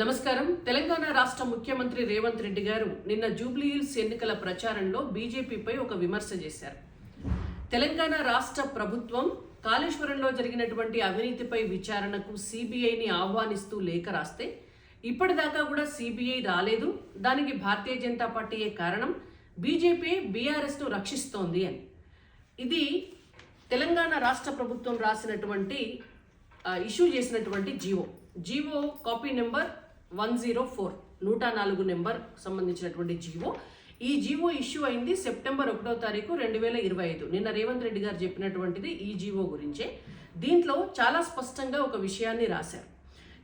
నమస్కారం. తెలంగాణ రాష్ట్ర ముఖ్యమంత్రి రేవంత్ రెడ్డి గారు నిన్న జూబ్లీహిల్స్ ఎన్నికల ప్రచారంలో బీజేపీపై ఒక విమర్శ చేశారు. తెలంగాణ రాష్ట్ర ప్రభుత్వం కాళేశ్వరంలో జరిగినటువంటి అవినీతిపై విచారణకు సిబిఐని ఆహ్వానిస్తూ లేఖ రాస్తే ఇప్పటిదాకా కూడా సిబిఐ రాలేదు. దానికి భారతీయ జనతా పార్టీయే కారణం. బీజేపీ బీఆర్ఎస్ను రక్షిస్తోంది అని. ఇది తెలంగాణ రాష్ట్ర ప్రభుత్వం రాసినటువంటి ఇష్యూ చేసినటువంటి G O. G O copy number one zero four నూట నాలుగు నెంబర్ సంబంధించినటువంటి జీవో. ఈ జీవో ఇష్యూ అయింది సెప్టెంబర్ ఒకటో తారీఖు రెండు వేల ఇరవై ఐదు. నిన్న రేవంత్ రెడ్డి గారు చెప్పినటువంటిది ఈ జీవో గురించే. దీంట్లో చాలా స్పష్టంగా ఒక విషయాన్ని రాశారు.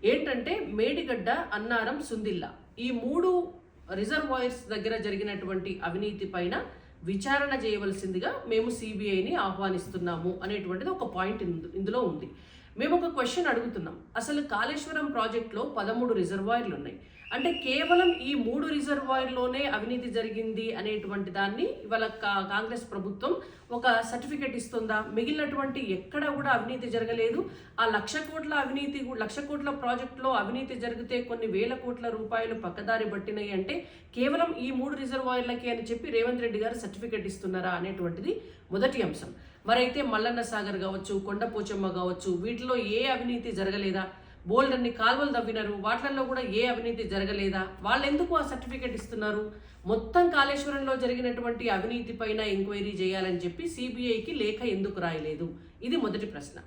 ఏంటంటే మేడిగడ్డ అన్నారం సుందిల్లా ఈ మూడు రిజర్వాయర్స్ దగ్గర జరిగినటువంటి అవినీతి పైన విచారణ చేయవలసిందిగా మేము సిబిఐని ఆహ్వానిస్తున్నాము అనేటువంటిది ఒక పాయింట్ ఇందు- ఇందులో ఉంది. మేము ఒక క్వశ్చన్ అడుగుతున్నాం. అసలు కాళేశ్వరం ప్రాజెక్ట్లో పదమూడు రిజర్వాయర్లు ఉన్నాయి అంటే కేవలం ఈ మూడు రిజర్వాయర్లోనే అవినీతి జరిగింది అనేటువంటి దాన్ని ఇవాళ కా- కాంగ్రెస్ ప్రభుత్వం ఒక సర్టిఫికెట్ ఇస్తుందా? మిగిలినటువంటి ఎక్కడ కూడా అవినీతి జరగలేదు. ఆ లక్ష కోట్ల అవినీతి లక్ష కోట్ల ప్రాజెక్టులో అవినీతి జరిగితే కొన్ని వేల కోట్ల రూపాయలు పక్కదారి పట్టినాయి అంటే కేవలం ఈ మూడు రిజర్వాయర్లకి అని చెప్పి రేవంత్ రెడ్డి గారు సర్టిఫికెట్ ఇస్తున్నారా అనేటువంటిది మొదటి అంశం. మరైతే మల్లన్న సాగర్ కావచ్చు కొండపోచమ్మ కావచ్చు వీటిలో ఏ అవినీతి జరగలేదా? బోల్డ్ అన్ని కాల్వలు తవ్వినారు. వాటిల్లో కూడా ఏ అవినీతి జరగలేదా? వాళ్ళు ఎందుకు ఆ సర్టిఫికేట్ ఇస్తున్నారు? మొత్తం కాళేశ్వరంలో జరిగినటువంటి అవినీతి పైన ఎంక్వైరీ చేయాలని చెప్పి సిబిఐకి లేఖ ఎందుకు రాయలేదు? ఇది మొదటి ప్రశ్న.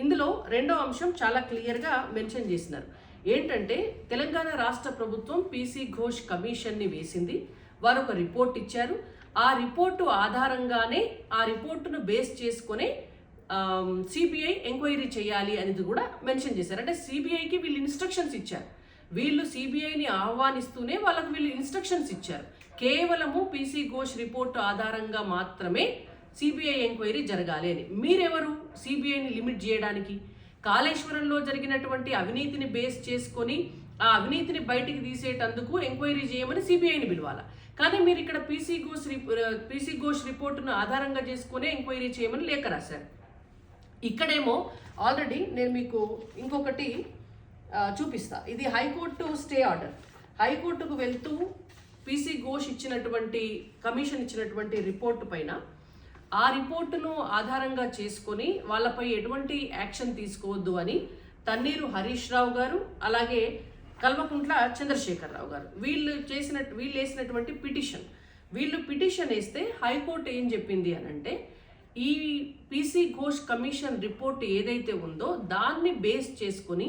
ఇందులో రెండో అంశం చాలా క్లియర్గా మెన్షన్ చేసినారు. ఏంటంటే తెలంగాణ రాష్ట్ర ప్రభుత్వం పీసీ ఘోష్ కమిషన్ని వేసింది. వారు ఒక రిపోర్ట్ ఇచ్చారు. ఆ రిపోర్టు ఆధారంగానే ఆ రిపోర్టును బేస్ చేసుకునే సిబిఐ ఎంక్వైరీ చేయాలి అనేది కూడా మెన్షన్ చేశారు. అంటే సిబిఐకి వీళ్ళు ఇన్స్ట్రక్షన్స్ ఇచ్చారు. వీళ్ళు సిబిఐని ఆహ్వానిస్తూనే వాళ్ళకు వీళ్ళు ఇన్స్ట్రక్షన్స్ ఇచ్చారు. కేవలము పీసీ ఘోష్ రిపోర్టు ఆధారంగా మాత్రమే సిబిఐ ఎంక్వైరీ జరగాలి అని. మీరెవరు సిబిఐని లిమిట్ చేయడానికి? కాళేశ్వరంలో జరిగినటువంటి అవినీతిని బేస్ చేసుకొని ఆ అవినీతిని బయటికి తీసేటందుకు ఎంక్వైరీ చేయమని సిబిఐని పిలవాలి? కానీ మీరు ఇక్కడ P C Ghosh P C Ghosh రిపోర్టును ఆధారంగా చేసుకునే ఎంక్వైరీ చేయమని లేఖ రాశారు. ఇక్కడేమో ఆల్రెడీ నేను మీకు ఇంకొకటి చూపిస్తా. ఇది హైకోర్టు స్టే ఆర్డర్. హైకోర్టుకు వెళ్తూ పీసీ ఘోష్ ఇచ్చినటువంటి కమిషన్ ఇచ్చినటువంటి రిపోర్టు పైన ఆ రిపోర్టును ఆధారంగా చేసుకొని వాళ్ళపై ఎటువంటి యాక్షన్ తీసుకోవద్దు అని తన్నీరు హరీష్ రావు గారు అలాగే కల్వకుంట్ల చంద్రశేఖరరావు గారు. వీళ్ళు చేసిన వీళ్ళు వేసినటువంటి పిటిషన్. వీళ్ళు పిటిషన్ వేస్తే హైకోర్టు ఏం చెప్పింది అని అంటే ఈ పీసీ ఘోష్ కమిషన్ రిపోర్ట్ ఏదైతే ఉందో దాన్ని బేస్ చేసుకొని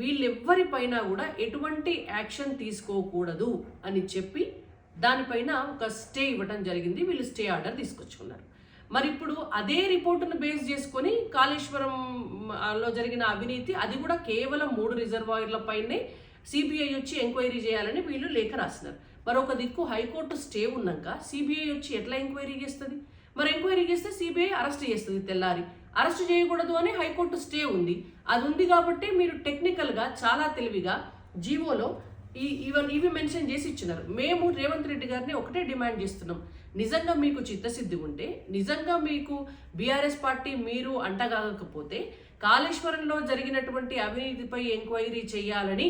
వీళ్ళెవ్వరిపైన కూడా ఎటువంటి యాక్షన్ తీసుకోకూడదు అని చెప్పి దానిపైన ఒక స్టే ఇవ్వడం జరిగింది. వీళ్ళు స్టే ఆర్డర్ తీసుకొచ్చుకున్నారు. మరి ఇప్పుడు అదే రిపోర్టును బేస్ చేసుకొని కాళేశ్వరం లో జరిగిన అవినీతి అది కూడా కేవలం మూడు రిజర్వాయర్ల పైనే సిబిఐ వచ్చి ఎంక్వైరీ చేయాలని వీళ్ళు లేఖ రాసినారు. మరొక దిక్కు హైకోర్టు స్టే ఉన్నాక సిబిఐ వచ్చి ఎట్లా ఎంక్వైరీ చేస్తుంది? మరి ఎంక్వైరీ చేస్తే సిబిఐ అరెస్ట్ చేస్తుంది తెల్లారి. అరెస్ట్ చేయకూడదు అని హైకోర్టు స్టే ఉంది. అది ఉంది కాబట్టి మీరు టెక్నికల్గా చాలా తెలివిగా జీవోలో ఈ ఇవన్ ఇవి మెన్షన్ చేసి ఇచ్చినారు. మేము రేవంత్ రెడ్డి గారిని ఒకటే డిమాండ్ చేస్తున్నాం. నిజంగా మీకు చిత్తశుద్ధి ఉంటే నిజంగా మీకు బీఆర్ఎస్ పార్టీ మీరు అంటగాకపోతే కాళేశ్వరంలో జరిగినటువంటి అవినీతిపై ఎంక్వైరీ చేయాలని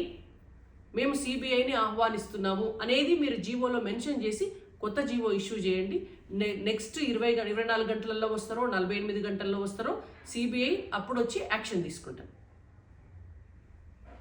మేము సిబిఐని ఆహ్వానిస్తున్నాము అనేది మీరు జీవోలో మెన్షన్ చేసి కొత్త జీవో ఇష్యూ చేయండి. నెక్స్ట్ ఇరవై ఇరవై నాలుగు గంటలలో వస్తారో నలభై ఎనిమిది గంటల్లో వస్తారో సిబిఐ అప్పుడు వచ్చి యాక్షన్ తీసుకుంటాం